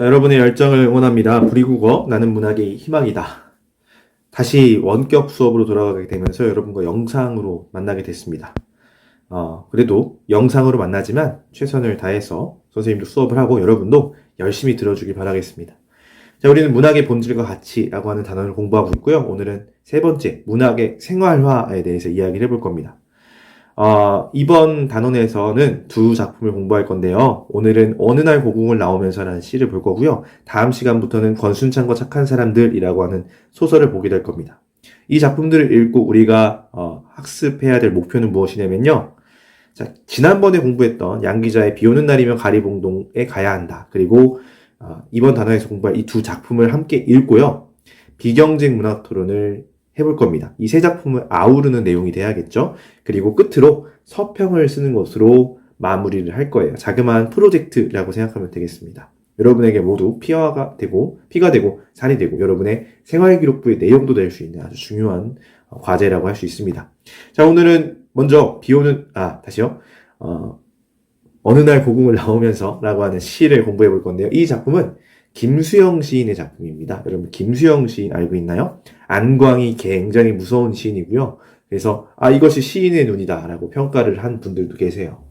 자, 여러분의 열정을 응원합니다. 불이국어 나는 문학의 희망이다. 다시 원격 수업으로 돌아가게 되면서 여러분과 영상으로 만나게 됐습니다. 어, 그래도 영상으로 만나지만 최선을 다해서 선생님도 수업을 하고 여러분도 열심히 들어주길 바라겠습니다. 자, 우리는 문학의 본질과 가치라고 하는 단어를 공부하고 있고요. 오늘은 세 번째, 문학의 생활화에 대해서 이야기를 해볼 겁니다. 어, 이번 단원에서는 두 작품을 공부할 건데요. 오늘은 어느 날 고궁을 나오면서라는 시를 볼 거고요. 다음 시간부터는 권순창과 착한 사람들이라고 하는 소설을 보게 될 겁니다. 이 작품들을 읽고 우리가 어, 학습해야 될 목표는 무엇이냐면요. 자, 지난번에 공부했던 양 기자의 비 오는 날이면 가리봉동에 가야 한다. 그리고 어, 이번 단원에서 공부할 이 두 작품을 함께 읽고요. 비경쟁 문학 토론을 해볼 겁니다. 이 세 작품을 아우르는 내용이 돼야겠죠. 그리고 끝으로 서평을 쓰는 것으로 마무리를 할 거예요. 자그마한 프로젝트라고 생각하면 되겠습니다. 여러분에게 모두 피화가 되고 피가 되고 살이 되고 여러분의 생활 기록부의 내용도 될 수 있는 아주 중요한 어, 과제라고 할 수 있습니다. 자 오늘은 먼저 비오는 아 다시요. 어, 어느 날 고궁을 나오면서라고 하는 시를 공부해 볼 건데요. 이 작품은 김수영 시인의 작품입니다. 여러분 김수영 시인 알고 있나요? 안광이 굉장히 무서운 시인이고요. 그래서 아 이것이 시인의 눈이다라고 평가를 한 분들도 계세요.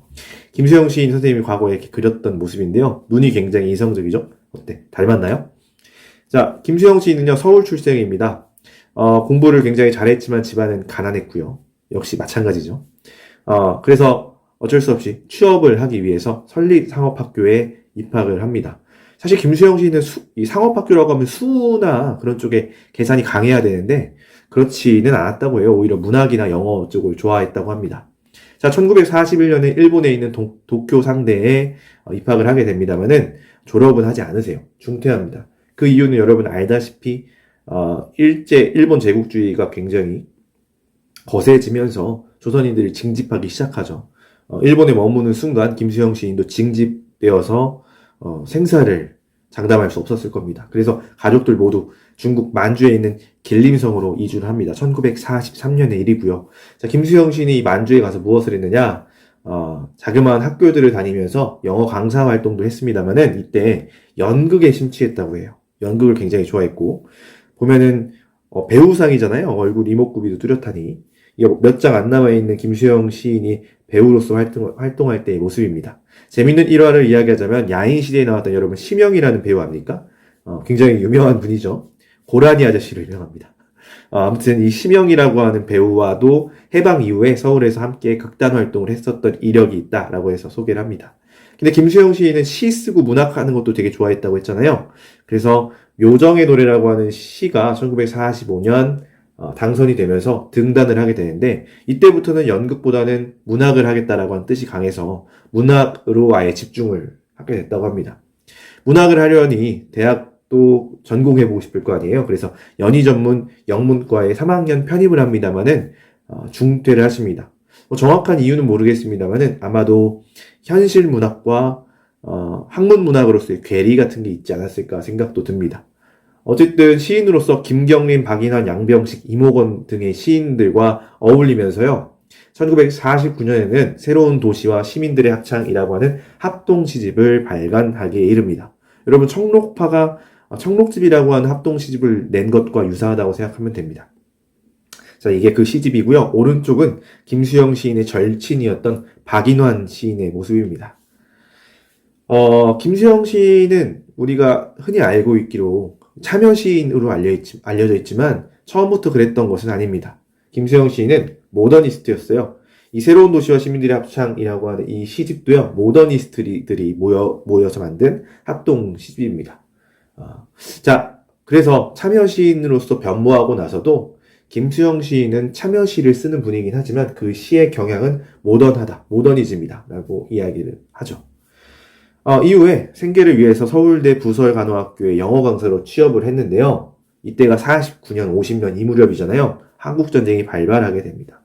김수영 시인 선생님이 과거에 이렇게 그렸던 모습인데요. 눈이 굉장히 이성적이죠? 어때? 닮았나요? 자, 김수영 시인은요 서울 출생입니다. 어, 공부를 굉장히 잘했지만 집안은 가난했고요. 역시 마찬가지죠. 어, 그래서 어쩔 수 없이 취업을 하기 위해서 설립상업학교에 입학을 합니다. 사실 김수영 씨는 수, 이 상업학교라고 하면 수나 그런 쪽에 계산이 강해야 되는데 그렇지는 않았다고 해요. 오히려 문학이나 영어 쪽을 좋아했다고 합니다. 자, 1941년에 일본에 있는 도, 도쿄 상대에 어, 입학을 하게 됩니다만은 졸업은 하지 않으세요. 중퇴합니다. 그 이유는 여러분 알다시피 어, 일제 일본 제국주의가 굉장히 거세지면서 조선인들이 징집하기 시작하죠. 어, 일본에 머무는 순간 김수영 시인도 징집되어서 어, 생사를 장담할 수 없었을 겁니다. 그래서 가족들 모두 중국 만주에 있는 길림성으로 이주를 합니다. 1943년의 일이고요. 자, 김수영 시인이 이 만주에 가서 무엇을 했느냐? 어, 자그마한 학교들을 다니면서 영어 강사 활동도 했습니다만은 이때 연극에 심취했다고 해요. 연극을 굉장히 좋아했고 보면은 어, 배우상이잖아요. 얼굴 이목구비도 뚜렷하니 몇 장 안 남아 있는 김수영 시인이 배우로서 활동, 활동할 때의 모습입니다. 재밌는 일화를 이야기하자면 야인 시대에 나왔던 여러분 심영이라는 배우 압니까? 어, 굉장히 유명한 분이죠. 고라니 아저씨로 유명합니다. 어, 아무튼 이 심영이라고 하는 배우와도 해방 이후에 서울에서 함께 극단 활동을 했었던 이력이 있다라고 해서 소개를 합니다. 근데 김수영 시인은 시 쓰고 문학하는 것도 되게 좋아했다고 했잖아요. 그래서 요정의 노래라고 하는 시가 1945년 어, 당선이 되면서 등단을 하게 되는데 이때부터는 연극보다는 문학을 하겠다라고 하는 뜻이 강해서 문학으로 아예 집중을 하게 됐다고 합니다. 문학을 하려니 대학도 전공해보고 싶을 거 아니에요. 그래서 연희 전문 영문과에 3학년 편입을 합니다만은 어, 중퇴를 하십니다. 뭐 정확한 이유는 모르겠습니다만은 아마도 현실 문학과 어, 학문 문학으로서의 괴리 같은 게 있지 않았을까 생각도 듭니다. 어쨌든 시인으로서 김경림, 박인환, 양병식, 이모건 등의 시인들과 어울리면서요. 1949년에는 새로운 도시와 시민들의 합창이라고 하는 합동 시집을 발간하기에 이릅니다. 여러분 청록파가 청록집이라고 하는 합동 시집을 낸 것과 유사하다고 생각하면 됩니다. 자, 이게 그 시집이고요. 오른쪽은 김수영 시인의 절친이었던 박인환 시인의 모습입니다. 어, 김수영 시인은 우리가 흔히 알고 있기로 참여 시인으로 알려져 있지만 처음부터 그랬던 것은 아닙니다. 김수영 시인은 모더니스트였어요. 이 새로운 도시와 시민들의 합창이라고 하는 이 시집도요, 모더니스트들이 모여, 모여서 만든 합동 시집입니다. 어, 자, 그래서 참여 시인으로서 변모하고 나서도 김수영 시인은 참여 시를 쓰는 분이긴 하지만 그 시의 경향은 모던하다, 모더니즘이다 라고 이야기를 하죠. 어, 이후에 생계를 위해서 서울대 부설간호학교에 영어 강사로 취업을 했는데요. 이때가 49년, 50년 이 무렵이잖아요. 한국전쟁이 발발하게 됩니다.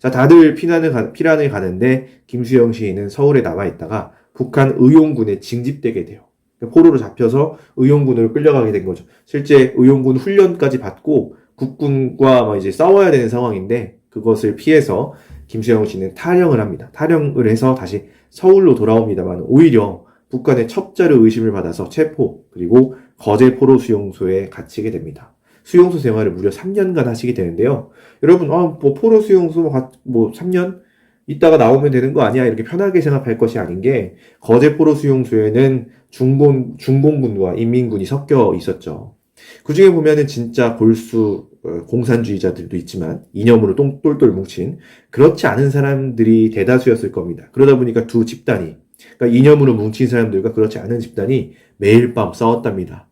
자, 다들 피난을, 가, 피난을 가는데 김수영 시인은 서울에 남아있다가 북한 의용군에 징집되게 돼요. 포로로 잡혀서 의용군으로 끌려가게 된 거죠. 실제 의용군 훈련까지 받고 국군과 막 이제 싸워야 되는 상황인데 그것을 피해서 김수영 씨는 탈영을 합니다. 탈영을 해서 다시 서울로 돌아옵니다만 오히려 북한의 첩자로 의심을 받아서 체포 그리고 거제 포로 수용소에 갇히게 됩니다. 수용소 생활을 무려 3년간 하시게 되는데요. 여러분, 아, 뭐 포로 수용소 뭐, 가- 뭐 3년 있다가 나오면 되는 거 아니야? 이렇게 편하게 생각할 것이 아닌 게 거제 포로 수용소에는 중공 중공군과 인민군이 섞여 있었죠. 그 중에 보면은 진짜 골수 어, 공산주의자들도 있지만 이념으로 똥, 똘똘 뭉친 그렇지 않은 사람들이 대다수였을 겁니다. 그러다 보니까 두 집단이 그러니까 이념으로 뭉친 사람들과 그렇지 않은 집단이 매일 밤 싸웠답니다.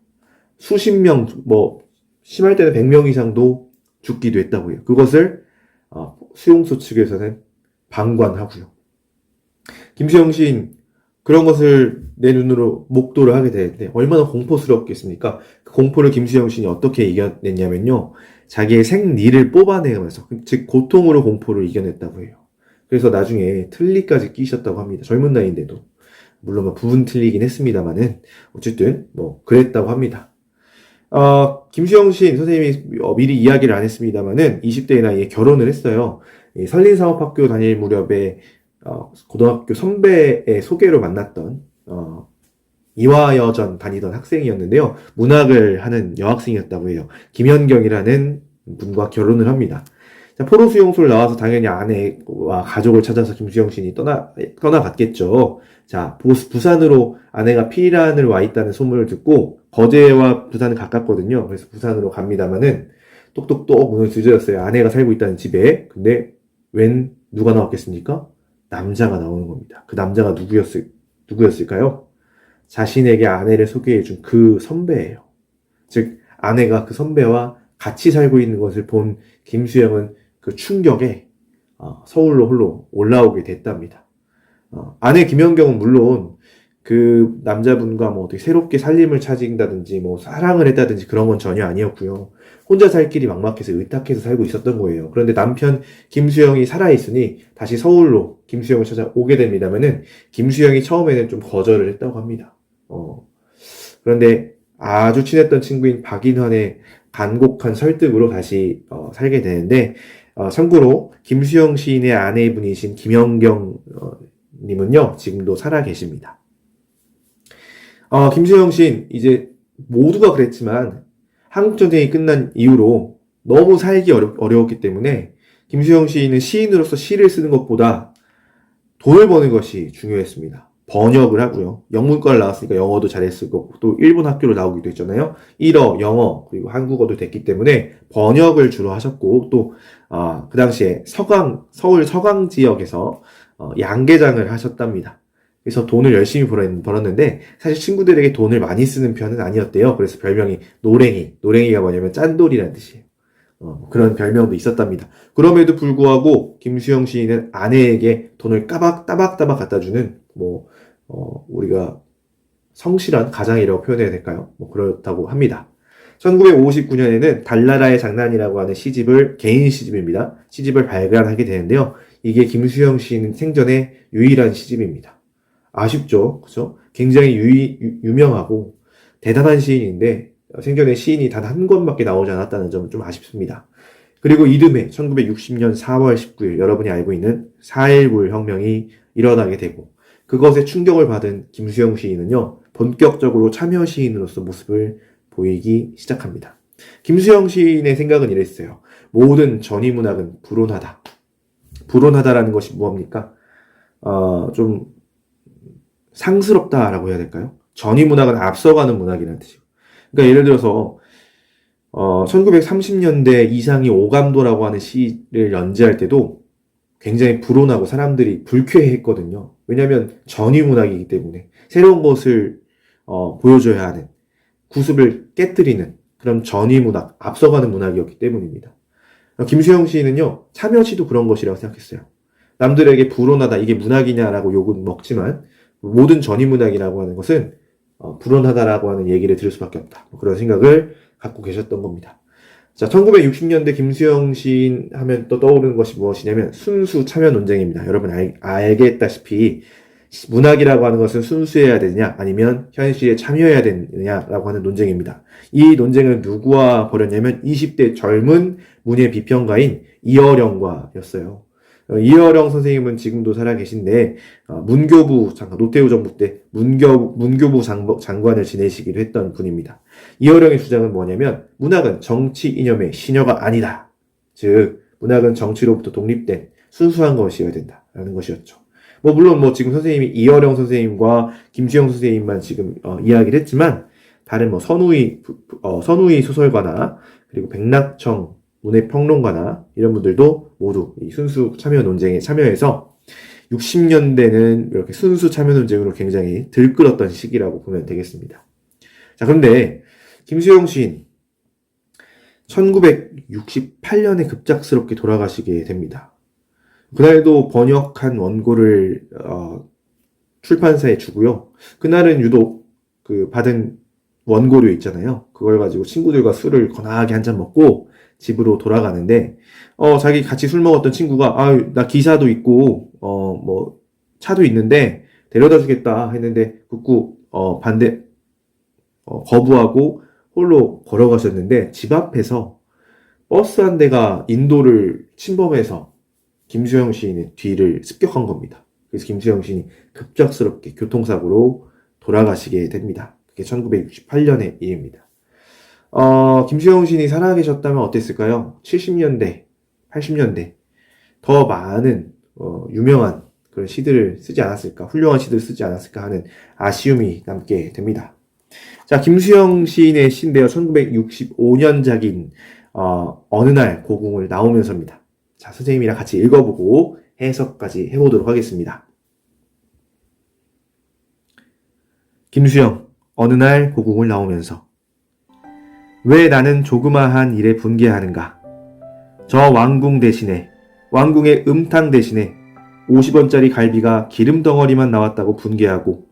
수십 명, 뭐 심할 때는 100명 이상도 죽기도 했다고요. 그것을 어, 수용소 측에서는 방관하고요. 김수영 시인 그런 것을 내 눈으로 목도를 하게 되는데 얼마나 공포스럽겠습니까? 그 공포를 김수영 시인이 어떻게 이겨냈냐면요. 자기의 생리를 뽑아내면서 즉 고통으로 공포를 이겨냈다고 해요. 그래서 나중에 틀니까지 끼셨다고 합니다. 젊은 나이인데도 물론 뭐 부분 틀리긴 했습니다만은 어쨌든 뭐 그랬다고 합니다. 어, 김수영 시인 선생님이 어, 미리 이야기를 안 했습니다만은 20대의 나이에 결혼을 했어요. 이 설린사업학교 다닐 무렵에 어, 고등학교 선배의 소개로 만났던 어, 이화여전 다니던 학생이었는데요. 문학을 하는 여학생이었다고 해요. 김현경이라는 분과 결혼을 합니다. 자, 포로 수용소를 나와서 당연히 아내와 가족을 찾아서 김수영 시인이 떠나, 떠나갔겠죠. 자, 부- 부산으로 아내가 피란을 와 있다는 소문을 듣고 거제와 부산은 가깝거든요. 그래서 부산으로 갑니다만은 똑똑똑 문을 두드렸어요. 아내가 살고 있다는 집에. 근데 웬 누가 나왔겠습니까? 남자가 나오는 겁니다. 그 남자가 누구였을, 누구였을까요? 자신에게 아내를 소개해준 그 선배예요. 즉, 아내가 그 선배와 같이 살고 있는 것을 본 김수영은 그 충격에 어, 서울로 홀로 올라오게 됐답니다. 어, 아내 김연경은 물론 그 남자분과 뭐 어떻게 새롭게 살림을 차진다든지 뭐 사랑을 했다든지 그런 건 전혀 아니었고요. 혼자 살 길이 막막해서 의탁해서 살고 있었던 거예요. 그런데 남편 김수영이 살아있으니 다시 서울로 김수영을 찾아오게 됩니다면은 김수영이 처음에는 좀 거절을 했다고 합니다. 어, 그런데 아주 친했던 친구인 박인환의 간곡한 설득으로 다시 어, 살게 되는데 어, 참고로 김수영 시인의 아내분이신 김연경 어, 님은요 지금도 살아 계십니다. 어, 김수영 시인 이제 모두가 그랬지만 한국 전쟁이 끝난 이후로 너무 살기 어려, 어려웠기 때문에 김수영 시인은 시인으로서 시를 쓰는 것보다 돈을 버는 것이 중요했습니다. 번역을 하고요. 영문과를 나왔으니까 영어도 잘했을 거고 또 일본 학교로 나오기도 했잖아요. 일어, 영어 그리고 한국어도 됐기 때문에 번역을 주로 하셨고 또 아, 그 당시에 서강 서울 서강 지역에서 어, 양계장을 하셨답니다. 그래서 돈을 열심히 벌었- 벌었는데 사실 친구들에게 돈을 많이 쓰는 편은 아니었대요. 그래서 별명이 노랭이. 노랭이가 뭐냐면 짠돌이라는 뜻이에요. 어, 그런 별명도 있었답니다. 그럼에도 불구하고 김수영 시인은 아내에게 돈을 까박 따박 따박 갖다 주는 뭐 어, 우리가 성실한 가장이라고 표현해야 될까요? 뭐 그렇다고 합니다. 1959년에는 달나라의 장난이라고 하는 시집을 개인 시집입니다. 시집을 발간하게 되는데요. 이게 김수영 시인 생전에 유일한 시집입니다. 아쉽죠, 그죠? 굉장히 유, 유명하고 대단한 시인인데 생전에 시인이 단 한 권밖에 나오지 않았다는 점은 좀 아쉽습니다. 그리고 이듬해 1960년 4월 19일 여러분이 알고 있는 4.19 혁명이 일어나게 되고 그것에 충격을 받은 김수영 시인은요 본격적으로 참여 시인으로서 모습을 보이기 시작합니다. 김수영 시인의 생각은 이랬어요. 모든 전위 문학은 불온하다. 불온하다라는 것이 무엇입니까? 어, 좀 상스럽다라고 해야 될까요? 전위 문학은 앞서가는 문학이라는 뜻이고. 그러니까 예를 들어서 어, 1930년대 이상이 오감도라고 하는 시를 연재할 때도 굉장히 불온하고 사람들이 불쾌했거든요. 왜냐하면 전위문학이기 때문에 새로운 것을 어, 보여줘야 하는 구습을 깨뜨리는 그런 전위문학, 앞서가는 문학이었기 때문입니다. 어, 김수영 시인은요 참여시도 그런 것이라고 생각했어요. 남들에게 불온하다 이게 문학이냐라고 욕은 먹지만 모든 전위문학이라고 하는 것은 어, 불온하다라고 하는 얘기를 들을 수밖에 없다. 뭐 그런 생각을 갖고 계셨던 겁니다. 자, 1960년대 김수영 시인 하면 또 떠오르는 것이 무엇이냐면 순수 참여 논쟁입니다. 여러분 알, 알겠다시피 문학이라고 하는 것은 순수해야 되느냐 아니면 현실에 참여해야 되느냐라고 하는 논쟁입니다. 이 논쟁을 누구와 벌였냐면 20대 젊은 문예 비평가인 이어령과였어요. 어, 이어령 선생님은 지금도 살아계신데 어, 문교부 장관, 노태우 정부 때 문교, 문교부 장, 장관을 지내시기도 했던 분입니다. 이어령의 주장은 뭐냐면 문학은 정치 이념의 신여가 아니다. 즉 문학은 정치로부터 독립된 순수한 것이어야 된다라는 것이었죠. 뭐 물론 뭐 지금 선생님이 이어령 선생님과 김수영 선생님만 지금 어, 이야기를 했지만 다른 뭐 선우이 어, 선우이 소설가나 그리고 백낙청 문해 평론가나 이런 분들도 모두 이 순수 참여 논쟁에 참여해서 60년대는 이렇게 순수 참여 논쟁으로 굉장히 들끓었던 시기라고 보면 되겠습니다. 자, 그런데 김수영 시인 1968년에 급작스럽게 돌아가시게 됩니다. 그날도 번역한 원고를 어, 출판사에 주고요. 그날은 유독 그 받은 원고료 있잖아요. 그걸 가지고 친구들과 술을 거나하게 한 잔 먹고 집으로 돌아가는데 어 자기 같이 술 먹었던 친구가 아 나 기사도 있고 어 뭐 차도 있는데 데려다 주겠다 했는데 굳고 어 반대 어 거부하고 홀로 걸어가셨는데 집 앞에서 버스 한 대가 인도를 침범해서 김수영 시인의 뒤를 습격한 겁니다. 그래서 김수영 시인이 급작스럽게 교통사고로 돌아가시게 됩니다. 그게 1968년의 일입니다. 어, 김수영 시인이 살아계셨다면 어땠을까요? 70년대, 80년대 더 많은 어, 유명한 그런 시들을 쓰지 않았을까, 훌륭한 시들을 쓰지 않았을까 하는 아쉬움이 남게 됩니다. 자, 김수영 시인의 시인데요. 1965년작인 어, 어느 날 고궁을 나오면서입니다. 자, 선생님이랑 같이 읽어보고 해석까지 해보도록 하겠습니다. 김수영, 어느 날 고궁을 나오면서 왜 나는 조그마한 일에 분개하는가? 저 왕궁 대신에, 왕궁의 음탕 대신에 50원짜리 갈비가 기름 덩어리만 나왔다고 분개하고,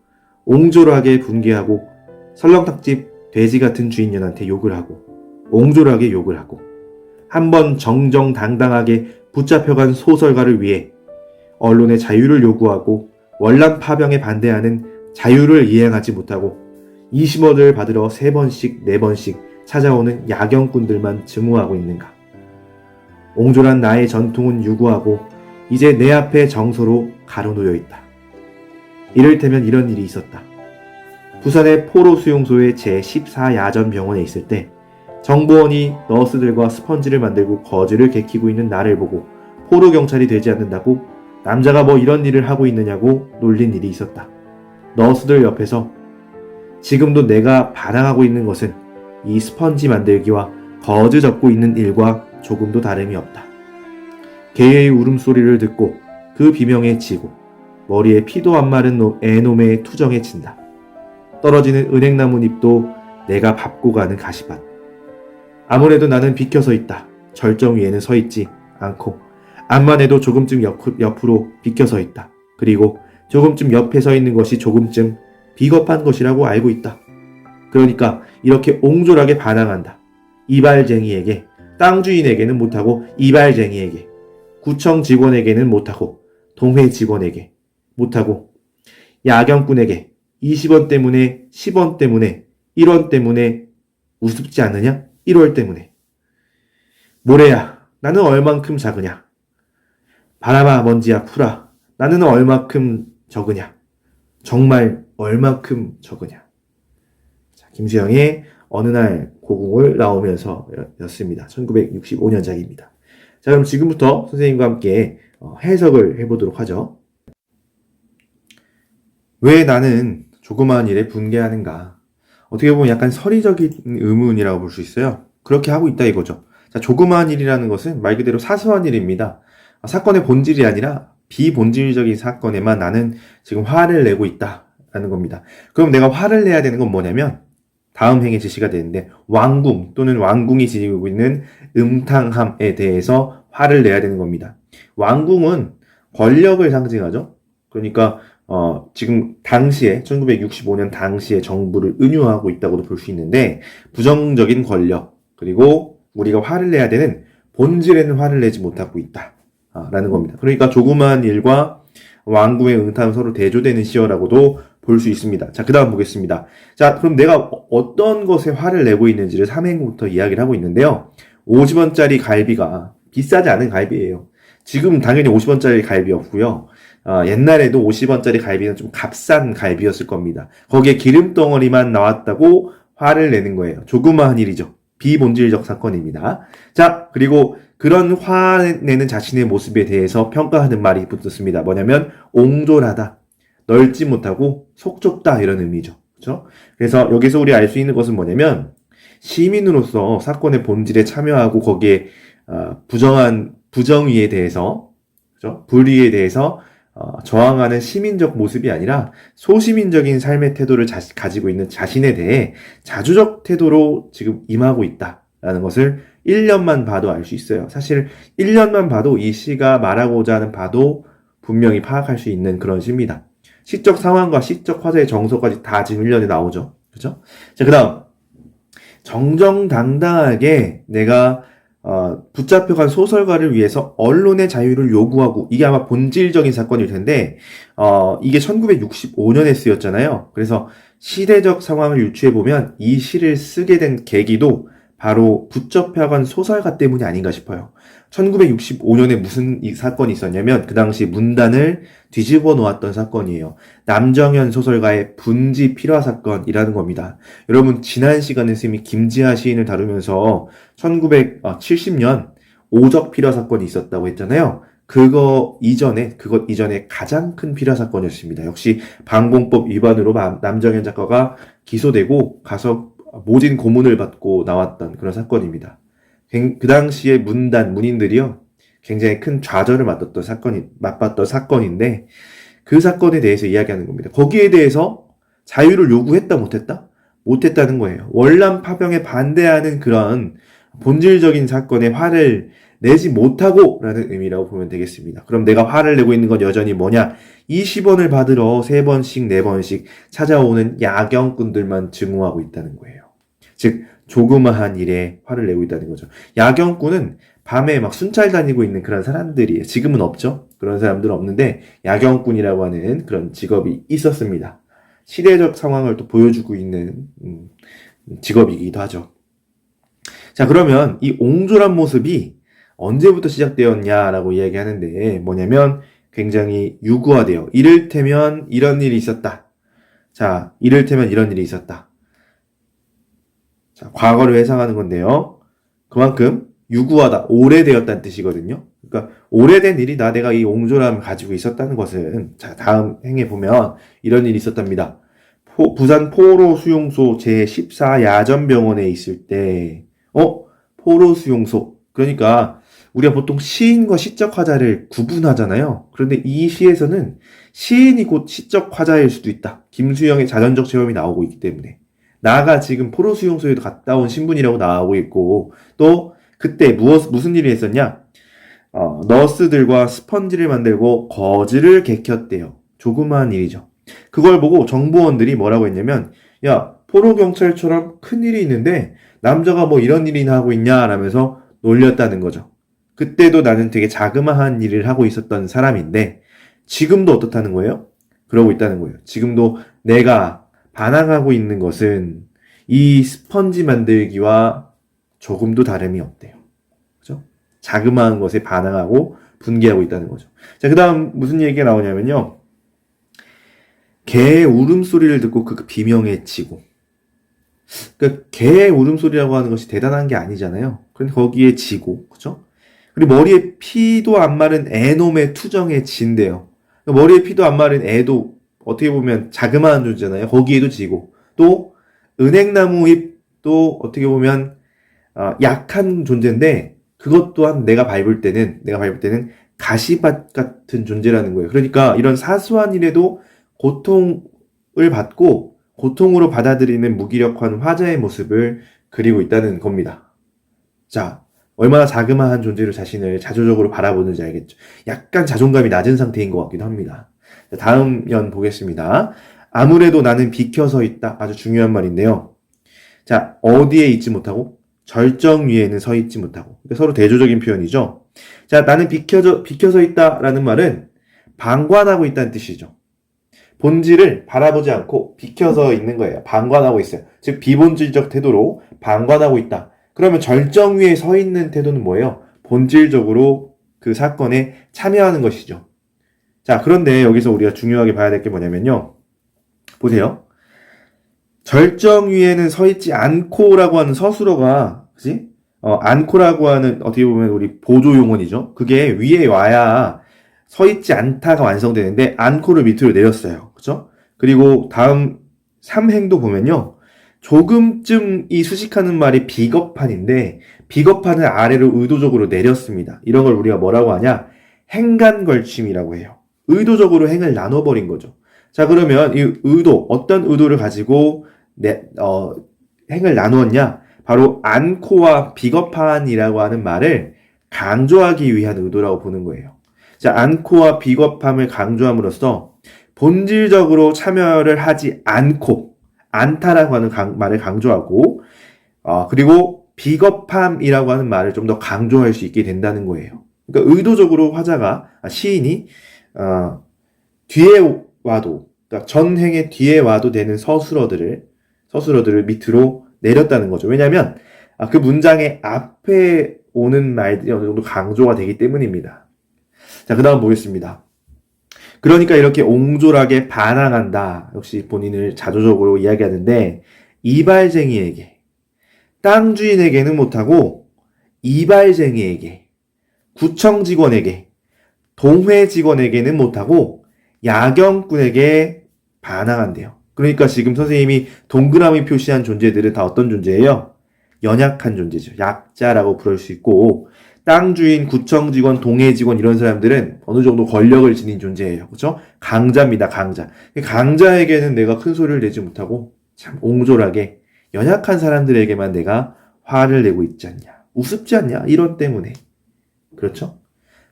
옹졸하게 분개하고, 설렁탕집 돼지 같은 주인년한테 욕을 하고, 옹졸하게 욕을 하고, 한 번 정정당당하게 붙잡혀간 소설가를 위해 언론의 자유를 요구하고 월남 파병에 반대하는 자유를 이행하지 못하고 20원을 받으러 3번씩, 4번씩 찾아오는 야경꾼들만 증오하고 있는가. 옹졸한 나의 전통은 유구하고 이제 내 앞에 정서로 가로놓여 있다. 이를테면 이런 일이 있었다. 부산의 포로 수용소의 제14야전 병원에 있을 때 정보원이 너스들과 스펀지를 만들고 거즈를 개키고 있는 나를 보고 포로 경찰이 되지 않는다고 남자가 뭐 이런 일을 하고 있느냐고 놀린 일이 있었다. 너스들 옆에서 지금도 내가 반항하고 있는 것은 이 스펀지 만들기와 거즈 접고 있는 일과 조금도 다름이 없다. 개의 울음소리를 듣고 그 비명에 지고 머리에 피도 안 마른 애놈의 투정에 친다. 떨어지는 은행나무잎도 내가 밟고 가는 가시밭. 아무래도 나는 비켜서 있다. 절정 위에는 서 있지 않고 암만 해도 조금쯤 옆, 옆으로 비켜서 있다. 그리고 조금쯤 옆에 서 있는 것이 조금쯤 비겁한 것이라고 알고 있다. 그러니까 이렇게 옹졸하게 반항한다. 이발쟁이에게, 땅 주인에게는 못하고 이발쟁이에게, 구청 직원에게는 못하고 동회 직원에게 못하고 야경꾼에게 20원 때문에 10원 때문에 1원 때문에 우습지 않느냐? 1월 때문에. 모래야, 나는 얼만큼 작으냐? 바람아, 먼지야, 풀아, 나는 얼만큼 적으냐? 정말 얼만큼 적으냐? 자, 김수영의 어느 날 고궁을 나오면서 였습니다. 1965년작입니다. 자, 그럼 지금부터 선생님과 함께 어, 해석을 해보도록 하죠. 왜 나는 조그마한 일에 분개하는가? 어떻게 보면 약간 서리적인 의문이라고 볼 수 있어요. 그렇게 하고 있다 이거죠. 자, 조그마한 일이라는 것은 말 그대로 사소한 일입니다. 사건의 본질이 아니라 비본질적인 사건에만 나는 지금 화를 내고 있다라는 겁니다. 그럼 내가 화를 내야 되는 건 뭐냐면 다음 행에 제시가 되는데 왕궁 또는 왕궁이 지니고 있는 음탕함에 대해서 화를 내야 되는 겁니다. 왕궁은 권력을 상징하죠. 그러니까 어, 지금 당시에 1965년 당시에 정부를 은유하고 있다고도 볼 수 있는데 부정적인 권력 그리고 우리가 화를 내야 되는 본질에는 화를 내지 못하고 있다라는 겁니다. 그러니까 조그마한 일과 왕궁의 응탄은 서로 대조되는 시어라고도 볼 수 있습니다. 자, 그 다음 보겠습니다. 자, 그럼 내가 어떤 것에 화를 내고 있는지를 3행부터 이야기를 하고 있는데요. 50원짜리 갈비가 비싸지 않은 갈비예요. 지금 당연히 50원짜리 갈비 없고요. 어, 옛날에도 50원짜리 갈비는 좀 값싼 갈비였을 겁니다. 거기에 기름 덩어리만 나왔다고 화를 내는 거예요. 조그마한 일이죠. 비본질적 사건입니다. 자, 그리고 그런 화내는 자신의 모습에 대해서 평가하는 말이 붙었습니다. 뭐냐면 옹졸하다, 넓지 못하고 속 좁다 이런 의미죠. 그렇죠? 그래서 여기서 우리 알 수 있는 것은 뭐냐면 시민으로서 사건의 본질에 참여하고 거기에 어, 부정한 부정의에 대해서 그죠? 불의에 대해서 어, 저항하는 시민적 모습이 아니라 소시민적인 삶의 태도를 자- 가지고 있는 자신에 대해 자주적 태도로 지금 임하고 있다라는 것을 1년만 봐도 알 수 있어요. 사실 1년만 봐도 이 시가 말하고자 하는 바도 분명히 파악할 수 있는 그런 시입니다. 시적 상황과 시적 화자의 정서까지 다 지금 1년에 나오죠. 그죠? 자, 그 다음. 정정당당하게 내가 어, 붙잡혀간 소설가를 위해서 언론의 자유를 요구하고 이게 아마 본질적인 사건일 텐데 어, 이게 1965년에 쓰였잖아요. 그래서 시대적 상황을 유추해 보면 이 시를 쓰게 된 계기도 바로 붙잡혀간 소설가 때문이 아닌가 싶어요. 1965년에 무슨 이 사건이 있었냐면 그 당시 문단을 뒤집어 놓았던 사건이에요. 남정현 소설가의 분지 필화 사건이라는 겁니다. 여러분 지난 시간에 스님이 김지하 시인을 다루면서 1970년 오적 필화 사건이 있었다고 했잖아요. 그거 이전에 그것 이전에 가장 큰 필화 사건이었습니다. 역시 방공법 위반으로 남- 남정현 작가가 기소되고 가서 모진 고문을 받고 나왔던 그런 사건입니다. 굉- 그 당시에 문단 문인들이요 굉장히 큰 좌절을 맛봤던 사건이 맛봤던 사건인데 그 사건에 대해서 이야기하는 겁니다. 거기에 대해서 자유를 요구했다 못했다? 못했다는 거예요. 월남 파병에 반대하는 그런 본질적인 사건에 화를 내지 못하고라는 의미라고 보면 되겠습니다. 그럼 내가 화를 내고 있는 건 여전히 뭐냐? 20원을 받으러 3번씩, 4번씩 찾아오는 야경꾼들만 증오하고 있다는 거예요. 즉, 조그마한 일에 화를 내고 있다는 거죠. 야경꾼은 밤에 막 순찰 다니고 있는 그런 사람들이에요. 지금은 없죠? 그런 사람들은 없는데, 야경꾼이라고 하는 그런 직업이 있었습니다. 시대적 상황을 또 보여주고 있는, 음, 직업이기도 하죠. 자, 그러면 이 옹졸한 모습이 언제부터 시작되었냐라고 이야기하는데 뭐냐면 굉장히 유구화돼요. 이를테면 이런 일이 있었다. 자, 이를테면 이런 일이 있었다. 자, 과거를 회상하는 건데요. 그만큼 유구하다, 오래되었다는 뜻이거든요. 그러니까 오래된 일이다. 내가 이 옹졸함을 가지고 있었다는 것은 자, 다음 행에 보면 이런 일이 있었답니다. 포- 부산 포로 수용소 제14 야전병원에 있을 때 어? 포로 수용소. 그러니까 우리가 보통 시인과 시적 화자를 구분하잖아요. 그런데 이 시에서는 시인이 곧 시적 화자일 수도 있다. 김수영의 자전적 체험이 나오고 있기 때문에. 나가 지금 포로 수용소에도 갔다 온 신분이라고 나오고 있고 또 그때 무엇 무슨 일이 있었냐? 어, 너스들과 스펀지를 만들고 거즈를 개켰대요. 조그마한 일이죠. 그걸 보고 정보원들이 뭐라고 했냐면 야 포로 경찰처럼 큰 일이 있는데 남자가 뭐 이런 일이나 하고 있냐 라면서 놀렸다는 거죠. 그때도 나는 되게 자그마한 일을 하고 있었던 사람인데 지금도 어떻다는 거예요? 그러고 있다는 거예요. 지금도 내가 반항하고 있는 것은 이 스펀지 만들기와 조금도 다름이 없대요. 그죠? 자그마한 것에 반항하고 분개하고 있다는 거죠. 자, 그 다음 무슨 얘기가 나오냐면요. 개의 울음소리를 듣고 그 비명에 치고. 그러니까 개의 울음소리라고 하는 것이 대단한 게 아니잖아요. 그런데 거기에 지고, 그죠? 그리고 머리에 피도 안 마른 애놈의 투정에 진대요. 그러니까 머리에 피도 안 마른 애도 어떻게 보면 자그마한 존재잖아요. 거기에도 지고. 또, 은행나무 잎도 어떻게 보면, 어, 약한 존재인데, 그것 또한 내가 밟을 때는, 내가 밟을 때는 가시밭 같은 존재라는 거예요. 그러니까 이런 사소한 일에도 고통을 받고, 고통으로 받아들이는 무기력한 화자의 모습을 그리고 있다는 겁니다. 자, 얼마나 자그마한 존재로 자신을 자조적으로 바라보는지 알겠죠. 약간 자존감이 낮은 상태인 것 같기도 합니다. 자, 다음 연 보겠습니다. 아무래도 나는 비켜서 있다. 아주 중요한 말인데요. 자, 어디에 있지 못하고 절정 위에는 서 있지 못하고. 서로 대조적인 표현이죠. 자, 나는 비켜져, 비켜서 있다 라는 말은 방관하고 있다는 뜻이죠. 본질을 바라보지 않고 비켜서 있는 거예요. 방관하고 있어요. 즉, 비본질적 태도로 방관하고 있다. 그러면 절정 위에 서 있는 태도는 뭐예요? 본질적으로 그 사건에 참여하는 것이죠. 자, 그런데 여기서 우리가 중요하게 봐야 될 게 뭐냐면요. 보세요. 절정 위에는 서 있지 않고라고 하는 서술어가, 그지? 어, 않고라고 하는 어떻게 보면 우리 보조 용언이죠. 그게 위에 와야 서 있지 않다가 완성되는데 않고를 밑으로 내렸어요. 그죠? 그리고 다음 3행도 보면요. 조금쯤 이 수식하는 말이 비겁한인데 비겁한을 아래로 의도적으로 내렸습니다. 이런 걸 우리가 뭐라고 하냐? 행간 걸침이라고 해요. 의도적으로 행을 나눠버린 거죠. 자, 그러면 이 의도, 어떤 의도를 가지고 내, 어, 행을 나누었냐? 바로 않고와 비겁한이라고 하는 말을 강조하기 위한 의도라고 보는 거예요. 자, 않고와 비겁함을 강조함으로써 본질적으로 참여를 하지 않고, 않다라고 하는 강- 말을 강조하고, 어, 그리고 비겁함이라고 하는 말을 좀 더 강조할 수 있게 된다는 거예요. 그러니까 의도적으로 화자가, 아, 시인이, 어, 뒤에 와도, 그러니까 전행의 뒤에 와도 되는 서술어들을, 서술어들을 밑으로 내렸다는 거죠. 왜냐하면 아, 그 문장의 앞에 오는 말들이 어느 정도 강조가 되기 때문입니다. 자, 그 다음 보겠습니다. 그러니까 이렇게 옹졸하게 반항한다. 역시 본인을 자조적으로 이야기하는데, 이발쟁이에게, 땅 주인에게는 못하고, 이발쟁이에게, 구청 직원에게, 동회 직원에게는 못하고, 야경꾼에게 반항한대요. 그러니까 지금 선생님이 동그라미 표시한 존재들은 다 어떤 존재예요? 연약한 존재죠. 약자라고 부를 수 있고, 땅 주인, 구청 직원, 동해 직원 이런 사람들은 어느 정도 권력을 지닌 존재예요. 그렇죠? 강자입니다. 강자. 강자에게는 내가 큰 소리를 내지 못하고 참 옹졸하게 연약한 사람들에게만 내가 화를 내고 있지 않냐. 우습지 않냐? 이런 때문에. 그렇죠?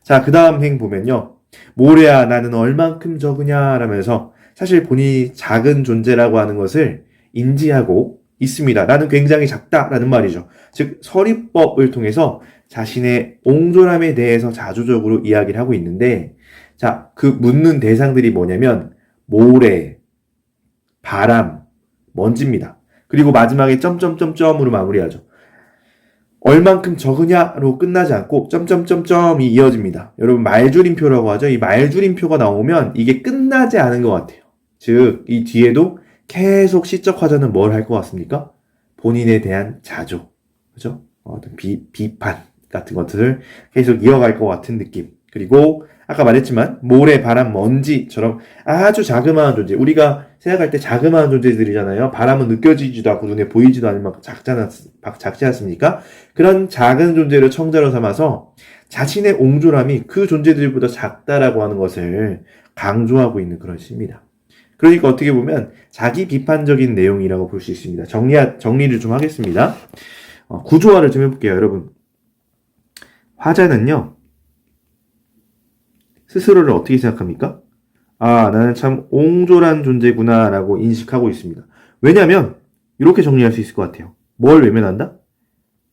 자, 그 다음 행 보면요. 모래야 나는 얼만큼 적으냐 라면서 사실 본인이 작은 존재라고 하는 것을 인지하고 있습니다. 나는 굉장히 작다라는 말이죠. 즉 서리법을 통해서 자신의 옹졸함에 대해서 자조적으로 이야기를 하고 있는데 자, 그 묻는 대상들이 뭐냐면 모래, 바람, 먼지입니다. 그리고 마지막에 점점점점으로 마무리하죠. 얼만큼 적으냐로 끝나지 않고 점점점점이 이어집니다. 여러분 말줄임표라고 하죠. 이 말줄임표가 나오면 이게 끝나지 않은 것 같아요. 즉 이 뒤에도 계속 시적 화자는 뭘 할 것 같습니까? 본인에 대한 자조, 그죠? 어떤 비, 비판 같은 것들을 계속 이어갈 것 같은 느낌. 그리고 아까 말했지만 모래, 바람, 먼지처럼 아주 자그마한 존재. 우리가 생각할 때 자그마한 존재들이잖아요. 바람은 느껴지지도 않고 눈에 보이지도 않을 만큼 작잖아, 작지 않습니까? 그런 작은 존재를 청자로 삼아서 자신의 옹졸함이 그 존재들보다 작다라고 하는 것을 강조하고 있는 그런 시입니다. 그러니까 어떻게 보면 자기 비판적인 내용이라고 볼 수 있습니다. 정리, 정리를 좀 하겠습니다. 어, 구조화를 좀 해볼게요, 여러분. 화자는요, 스스로를 어떻게 생각합니까? 아, 나는 참 옹졸한 존재구나, 라고 인식하고 있습니다. 왜냐면, 이렇게 정리할 수 있을 것 같아요. 뭘 외면한다?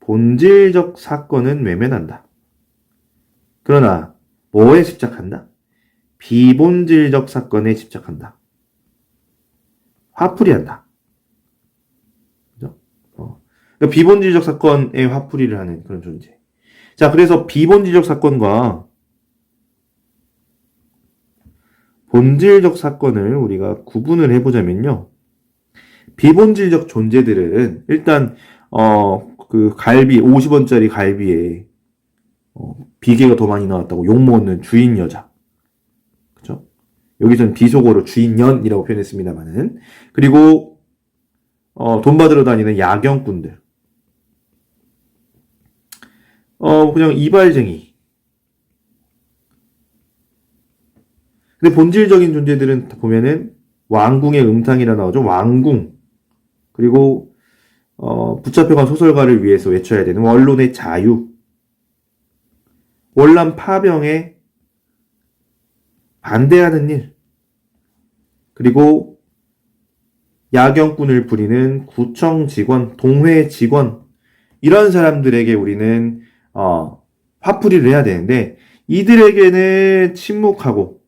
본질적 사건은 외면한다. 그러나, 뭐에 집착한다? 비본질적 사건에 집착한다. 화풀이 한다. 그죠? 어. 그러니까 비본질적 사건에 화풀이를 하는 그런 존재. 자, 그래서 비본질적 사건과 본질적 사건을 우리가 구분을 해보자면요. 비본질적 존재들은 일단, 어, 그 갈비, 50원짜리 갈비에, 어, 비계가 더 많이 나왔다고 욕 먹는 주인 여자. 그죠? 여기서는 비속어로 주인년이라고 표현했습니다만은. 그리고, 어, 돈 받으러 다니는 야경꾼들. 어, 그냥 이발쟁이. 근데 본질적인 존재들은 보면은 왕궁의 음탕이라 나오죠. 왕궁. 그리고 어, 붙잡혀간 소설가를 위해서 외쳐야 되는 언론의 자유. 월남 파병에 반대하는 일. 그리고 야경꾼을 부리는 구청 직원, 동회 직원. 이런 사람들에게 우리는 어, 화풀이를 해야 되는데 이들에게는 침묵하고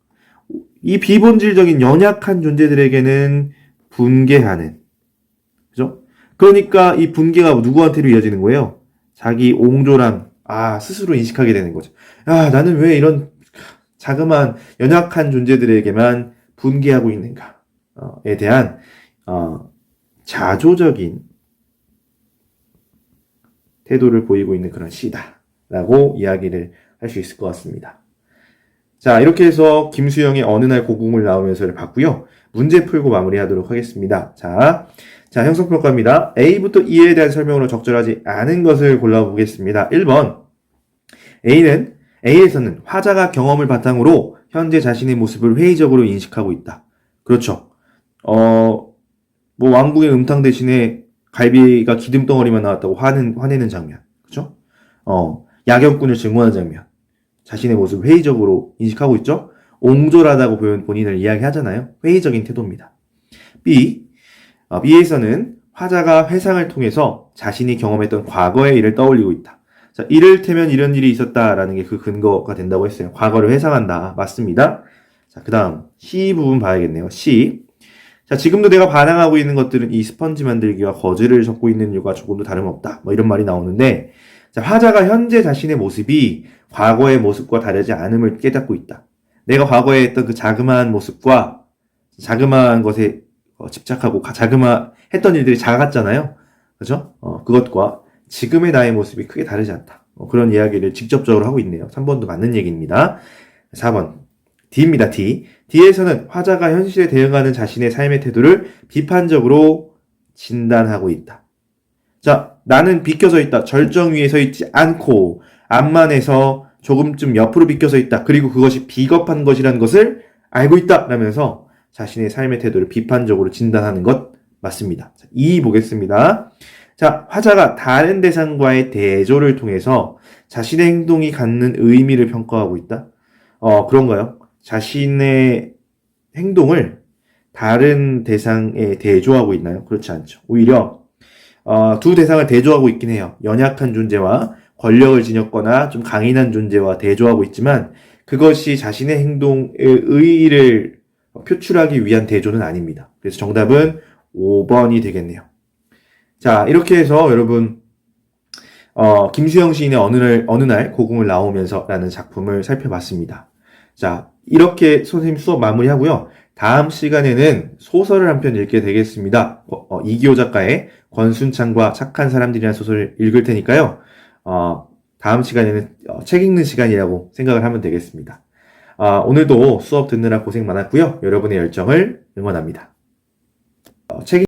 이 비본질적인 연약한 존재들에게는 분개하는. 그죠? 그러니까 이 분개가 누구한테로 이어지는 거예요? 자기 옹졸함, 아, 스스로 인식하게 되는 거죠. 아, 나는 왜 이런 자그마한 연약한 존재들에게만 분개하고 있는가에 대한 어, 자조적인 태도를 보이고 있는 그런 시다라고 이야기를 할 수 있을 것 같습니다. 자, 이렇게 해서 김수영의 어느 날 고궁을 나오면서를 봤고요. 문제 풀고 마무리하도록 하겠습니다. 자, 자, 형성평가입니다. A부터 E에 대한 설명으로 적절하지 않은 것을 골라보겠습니다. 1번. A는, A에서는 화자가 경험을 바탕으로 현재 자신의 모습을 회의적으로 인식하고 있다. 그렇죠. 어, 뭐 왕궁의 음탕 대신에 갈비가 기름덩어리만 나왔다고 화는, 화내는 장면. 그죠? 어, 야경꾼을 증오하는 장면. 자신의 모습을 회의적으로 인식하고 있죠? 옹졸하다고 본- 본인을 이야기하잖아요. 회의적인 태도입니다. B. 어, B에서는 화자가 회상을 통해서 자신이 경험했던 과거의 일을 떠올리고 있다. 자, 이를테면 이런 일이 있었다라는 게 그 근거가 된다고 했어요. 과거를 회상한다. 맞습니다. 자, 그 다음 C 부분 봐야겠네요. C. 자, 지금도 내가 반항하고 있는 것들은 이 스펀지 만들기와 거즈를 적고 있는 이유가 조금도 다름없다. 뭐 이런 말이 나오는데, 자, 화자가 현재 자신의 모습이 과거의 모습과 다르지 않음을 깨닫고 있다. 내가 과거에 했던 그 자그마한 모습과 자그마한 것에 어, 집착하고 가- 자그마 했던 일들이 작았잖아요. 그죠? 어, 그것과 지금의 나의 모습이 크게 다르지 않다. 어, 그런 이야기를 직접적으로 하고 있네요. 3번도 맞는 얘기입니다. 4번. D입니다, D. D에서는 화자가 현실에 대응하는 자신의 삶의 태도를 비판적으로 진단하고 있다. 자, 나는 비껴서 있다. 절정 위에 서 있지 않고, 앞만에서 조금쯤 옆으로 비껴서 있다. 그리고 그것이 비겁한 것이라는 것을 알고 있다. 라면서 자신의 삶의 태도를 비판적으로 진단하는 것 맞습니다. 자, 2 보겠습니다. 자, 화자가 다른 대상과의 대조를 통해서 자신의 행동이 갖는 의미를 평가하고 있다. 어, 그런가요? 자신의 행동을 다른 대상에 대조하고 있나요? 그렇지 않죠. 오히려 어, 두 대상을 대조하고 있긴 해요. 연약한 존재와 권력을 지녔거나 좀 강인한 존재와 대조하고 있지만 그것이 자신의 행동의 의의를 표출하기 위한 대조는 아닙니다. 그래서 정답은 5번이 되겠네요. 자, 이렇게 해서 여러분, 어, 김수영 시인의 어느 날, 어느 날 고궁을 나오면서 라는 작품을 살펴봤습니다. 자, 이렇게 선생님 수업 마무리하고요. 다음 시간에는 소설을 한 편 읽게 되겠습니다. 어, 어, 이기호 작가의 권순창과 착한 사람들이라는 소설을 읽을 테니까요. 어, 다음 시간에는 어, 책 읽는 시간이라고 생각을 하면 되겠습니다. 아, 오늘도 수업 듣느라 고생 많았고요. 여러분의 열정을 응원합니다. 어, 책